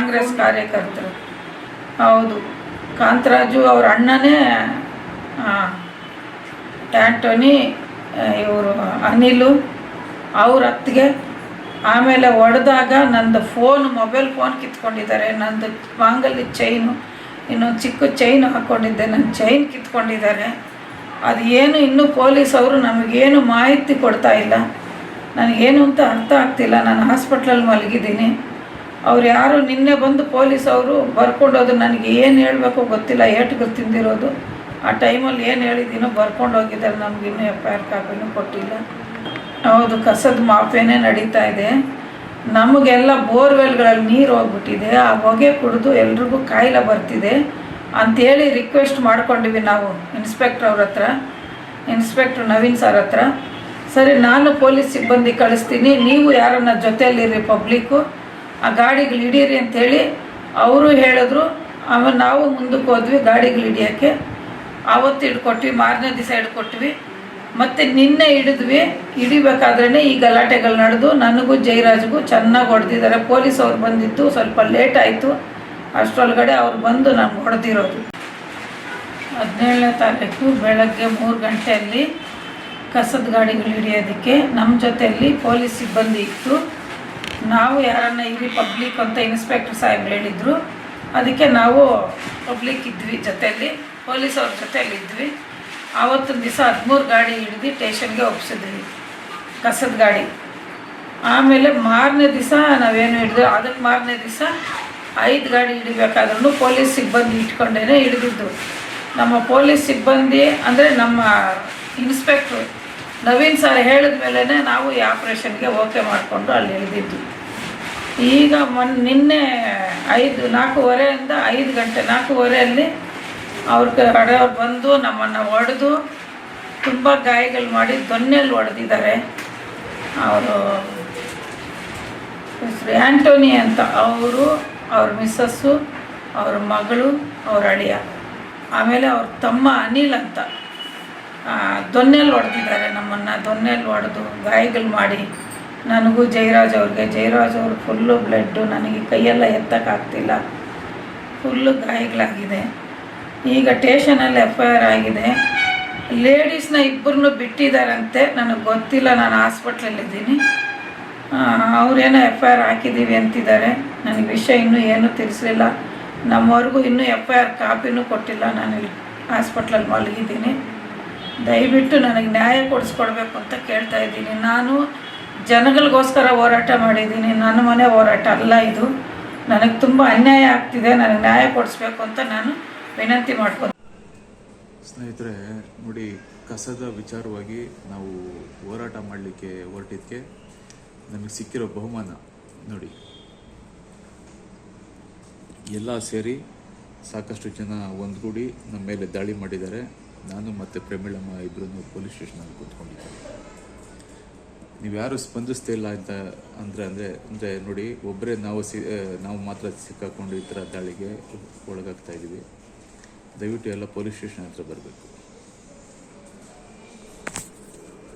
ಕಾಂಗ್ರೆಸ್ ಕಾರ್ಯಕರ್ತರು. ಹೌದು. ಕಾಂತರಾಜು ಅವ್ರ ಅಣ್ಣನೇ ಆ್ಯಂಟೋನಿ ಇವರು ಅನಿಲು ಅವ್ರ ಅತ್ತಿಗೆ. ಆಮೇಲೆ ಒಡೆದಾಗ ನಂದು ಫೋನ್, ಮೊಬೈಲ್ ಫೋನ್ ಕಿತ್ಕೊಂಡಿದ್ದಾರೆ. ನಂದು ಮಾಂಗಲ್ಯ ಚೈನು ಇನ್ನೊಂದು ಚಿಕ್ಕ ಚೈನ್ ಹಾಕ್ಕೊಂಡಿದ್ದೆ ನನ್ನ ಚೈನ್ ಕಿತ್ಕೊಂಡಿದ್ದಾರೆ. ಅದು ಏನು ಇನ್ನೂ ಪೊಲೀಸ್ ಅವರು ನಮಗೇನು ಮಾಹಿತಿ ಕೊಡ್ತಾ ಇಲ್ಲ. ನನಗೇನು ಅಂತ ಅರ್ಥ ಆಗ್ತಿಲ್ಲ. ನಾನು ಹಾಸ್ಪಿಟ್ಲಲ್ಲಿ ಮಲಗಿದ್ದೀನಿ. ಅವ್ರು ಯಾರು ನಿನ್ನೆ ಬಂದು ಪೊಲೀಸ್ ಅವರು ಬರ್ಕೊಂಡೋದು ನನಗೆ ಏನು ಹೇಳಬೇಕು ಗೊತ್ತಿಲ್ಲ ಏಟುಗಳು ತಿಂದಿರೋದು. ಆ ಟೈಮಲ್ಲಿ ಏನು ಹೇಳಿದ್ದೀನೋ ಬರ್ಕೊಂಡು ಹೋಗಿದ್ದಾರೆ ಇನ್ನೂ ಎಫ್ ಐ ಆರ್ ಕಾಪಿನೂ ಕೊಟ್ಟಿಲ್ಲ. ಹೌದು, ಕಸದ ಮಾಫೇನೇ ನಡೀತಾ ಇದೆ. ನಮಗೆಲ್ಲ ಬೋರ್ವೆಲ್ಗಳಲ್ಲಿ ನೀರು ಹೋಗ್ಬಿಟ್ಟಿದೆ, ಆ ಹೊಗೆ ಕುಡಿದು ಎಲ್ರಿಗೂ ಕಾಯಿಲೆ ಬರ್ತಿದೆ ಅಂಥೇಳಿ ರಿಕ್ವೆಸ್ಟ್ ಮಾಡ್ಕೊಂಡಿವಿ ನಾವು, ಇನ್ಸ್ಪೆಕ್ಟ್ರ್ ಅವ್ರ ಹತ್ರ, ಇನ್ಸ್ಪೆಕ್ಟ್ರ್ ನವೀನ್ ಸರ್ ಹತ್ರ. ಸರಿ, ನಾನು ಪೊಲೀಸ್ ಸಿಬ್ಬಂದಿ ಕಳಿಸ್ತೀನಿ, ನೀವು ಯಾರನ್ನ ಜೊತೆಯಲ್ಲಿರಿ ಪಬ್ಲಿಕ್ಕು. ಆ ಗಾಡಿಗಳು ಹಿಡೀರಿ ಅಂಥೇಳಿ ಅವರು ಹೇಳಿದ್ರು ಆಮೇಲೆ ನಾವು ಮುಂದಕ್ಕೆ ಹೋದ್ವಿ, ಗಾಡಿಗಳು ಹಿಡಿಯೋಕ್ಕೆ. ಆವತ್ತು ಹಿಡ್ಕೊಟ್ವಿ, ಮಾರನೇ ದಿವಸ ಹಿಡ್ಕೊಟ್ವಿ. ಮತ್ತು ನಿನ್ನೆ ಹಿಡಿದ್ವಿ ಹಿಡಿಬೇಕಾದ್ರೇ ಈ ಗಲಾಟೆಗಳು ನಡೆದು ನನಗೂ ಜಯರಾಜ್ಗೂ ಚೆನ್ನಾಗಿ ಹೊಡೆದಿದ್ದಾರೆ. ಪೊಲೀಸ್ ಅವ್ರು ಬಂದಿದ್ದು ಸ್ವಲ್ಪ ಲೇಟ್ ಆಯಿತು. ಅಷ್ಟರೊಳಗಡೆ ಅವ್ರು ಬಂದು ನಮ್ಗೆ ಹೊಡೆದಿರೋದು. ಹದಿನೇಳನೇ ತಾರೀಕು ಬೆಳಗ್ಗೆ ಮೂರು ಗಂಟೆಯಲ್ಲಿ ಕಸದ ಗಾಡಿಗಳು ಹಿಡಿಯೋದಕ್ಕೆ ನಮ್ಮ ಜೊತೆಯಲ್ಲಿ ಪೊಲೀಸ್ ಸಿಬ್ಬಂದಿ ಇತ್ತು ನಾವು ಯಾರನ್ನ ಇರಿ ಪಬ್ಲಿಕ್ ಅಂತ ಇನ್ಸ್ಪೆಕ್ಟರ್ ಸಾಹೇಬ್ರು ಹೇಳಿದ್ರು, ಅದಕ್ಕೆ ನಾವು ಪಬ್ಲಿಕ್ ಇದ್ವಿ ಜೊತೆಯಲ್ಲಿ ಪೊಲೀಸ್ ಅವ್ರ ಜೊತೆಯಲ್ಲಿ ಇದ್ವಿ. ಆವತ್ತಿನ ದಿವಸ ಹದಿಮೂರು ಗಾಡಿ ಹಿಡಿದು ಟೇಷನ್ಗೆ ಒಪ್ಸಿದ್ವಿ, ಕಸದ ಗಾಡಿ. ಆಮೇಲೆ ಮಾರನೇ ದಿವಸ ನಾವೇನು ಹಿಡಿದು ಅದಕ್ಕೆ ಮಾರನೇ ದಿವಸ ಐದು ಗಾಡಿ ಹಿಡಿಬೇಕಾದ್ರೂ ಪೊಲೀಸ್ ಸಿಬ್ಬಂದಿ ಇಟ್ಕೊಂಡೇ ಹಿಡಿದಿದ್ದು. ನಮ್ಮ ಪೊಲೀಸ್ ಸಿಬ್ಬಂದಿ ಅಂದರೆ ನಮ್ಮ ಇನ್ಸ್ಪೆಕ್ಟ್ರು ನವೀನ್ ಸರ್ ಹೇಳಿದ ಮೇಲೇ ನಾವು ಈ ಆಪ್ರೇಷನ್ಗೆ ಓಕೆ ಮಾಡಿಕೊಂಡು ಅಲ್ಲಿ ಇಳಿದಿದ್ದು. ಈಗ ಮೊನ್, ನಿನ್ನೆ ಐದು, ನಾಲ್ಕೂವರೆಯಿಂದ ಐದು ಗಂಟೆ, ನಾಲ್ಕೂವರೆಯಲ್ಲಿ ಅವ್ರ ಕಡೆಯವ್ರು ಬಂದು ನಮ್ಮನ್ನು ಹೊಡೆದು ತುಂಬ ಗಾಯಗಳು ಮಾಡಿ ದೊನ್ನೆಲ್ಲಿ ಹೊಡೆದಿದ್ದಾರೆ. ಅವರು ಹೆಸರು ಆ್ಯಂಟೋನಿ ಅಂತ, ಅವರು, ಅವ್ರ ಮಿಸ್ಸಸ್ಸು, ಅವ್ರ ಮಗಳು, ಅವ್ರ ಅಳಿಯ. ಆಮೇಲೆ ಅವ್ರ ತಮ್ಮ ಅನಿಲ್ ಅಂತ. ದೊನ್ನೆಲ್ಲಿ ಹೊಡೆದಿದ್ದಾರೆ ನಮ್ಮನ್ನು ದೊನ್ನೆಲ್ಲಿ ಹೊಡೆದು ಗಾಯಗಳು ಮಾಡಿ. ನನಗೂ ಜಯರಾಜ್ ಅವ್ರಿಗೆ, ಜಯರಾಜ್ ಅವರು ಫುಲ್ಲು ಬ್ಲಡ್ಡು ನನಗೆ ಕೈಯೆಲ್ಲ ಎತ್ತಕ್ಕಾಗ್ತಿಲ್ಲ. ಫುಲ್ಲು ಗಾಯಗಳಾಗಿದೆ. ಈಗ ಟೇಷನಲ್ಲಿ ಎಫ್ ಐ ಆರ್ ಆಗಿದೆ. ಲೇಡೀಸ್ನ ಇಬ್ಬರನ್ನು ಬಿಟ್ಟಿದ್ದಾರಂತೆ ನನಗೆ ಗೊತ್ತಿಲ್ಲ, ನಾನು ಹಾಸ್ಪಿಟ್ಲಲ್ಲಿದ್ದೀನಿ. ಅವ್ರೇನೋ ಎಫ್ ಐ ಆರ್ ಹಾಕಿದ್ದೀವಿ ಅಂತಿದ್ದಾರೆ. ನನಗೆ ವಿಷಯ ಇನ್ನೂ ಏನೂ ತಿಳಿಸ್ಲಿಲ್ಲ. ನಮ್ಮವ್ರಿಗೂ ಇನ್ನೂ ಎಫ್ ಐ ಆರ್ ಕಾಪಿನೂ ಕೊಟ್ಟಿಲ್ಲ ನಾನು ಹಾಸ್ಪಿಟ್ಲಲ್ಲಿ ಮಲಗಿದ್ದೀನಿ. ದಯವಿಟ್ಟು ನನಗೆ ನ್ಯಾಯ ಕೊಡಿಸ್ಕೊಡ್ಬೇಕು ಅಂತ ಕೇಳ್ತಾ ಇದ್ದೀನಿ. ನಾನು ಜನಗಳಿಗೋಸ್ಕರ ಹೋರಾಟ ಮಾಡಿದ್ದೀನಿ. ನನ್ನ ಮನೆ ಹೋರಾಟ ಅಲ್ಲ ಇದು. ನನಗೆ ತುಂಬ ಅನ್ಯಾಯ ಆಗ್ತಿದೆ. ನನಗೆ ನ್ಯಾಯ ಕೊಡಿಸ್ಬೇಕು ಅಂತ ನಾನು ವಿನಂತಿ ಮಾಡ್ಕೊಂಡು ಸ್ನೇಹಿತರೆ, ನೋಡಿ, ಕಸದ ವಿಚಾರವಾಗಿ ನಾವು ಹೋರಾಟ ಮಾಡಲಿಕ್ಕೆ ಹೊರಟಿದ್ದಕ್ಕೆ ನಮಗೆ ಸಿಕ್ಕಿರೋ ಬಹುಮಾನ, ನೋಡಿ. ಎಲ್ಲ ಸೇರಿ ಸಾಕಷ್ಟು ಜನ ಒಂದುಗೂಡಿ ನಮ್ಮ ಮೇಲೆ ದಾಳಿ ಮಾಡಿದ್ದಾರೆ. ನಾನು ಮತ್ತು ಪ್ರಮೀಳಮ್ಮ ಇಬ್ಬರೂ ಪೊಲೀಸ್ ಸ್ಟೇಷನಲ್ಲಿ ಕೂತ್ಕೊಂಡಿದ್ದೆ ನೀವು ಯಾರು ಸ್ಪಂದಿಸ್ತಾ ಇಲ್ಲ ಅಂತ ಅಂದರೆ ಅಂದರೆ ಅಂದರೆ ನೋಡಿ, ಒಬ್ಬರೇ ನಾವು ಸಿ ನಾವು ಮಾತ್ರ ಸಿಕ್ಕಾಕೊಂಡು ಈ ಥರ ದಾಳಿಗೆ ಒಳಗಾಗ್ತಾ ಇದ್ದೀವಿ ದಯವಿಟ್ಟು ಎಲ್ಲ ಪೊಲೀಸ್ ಸ್ಟೇಷನ್ ಹತ್ರ ಬರಬೇಕು.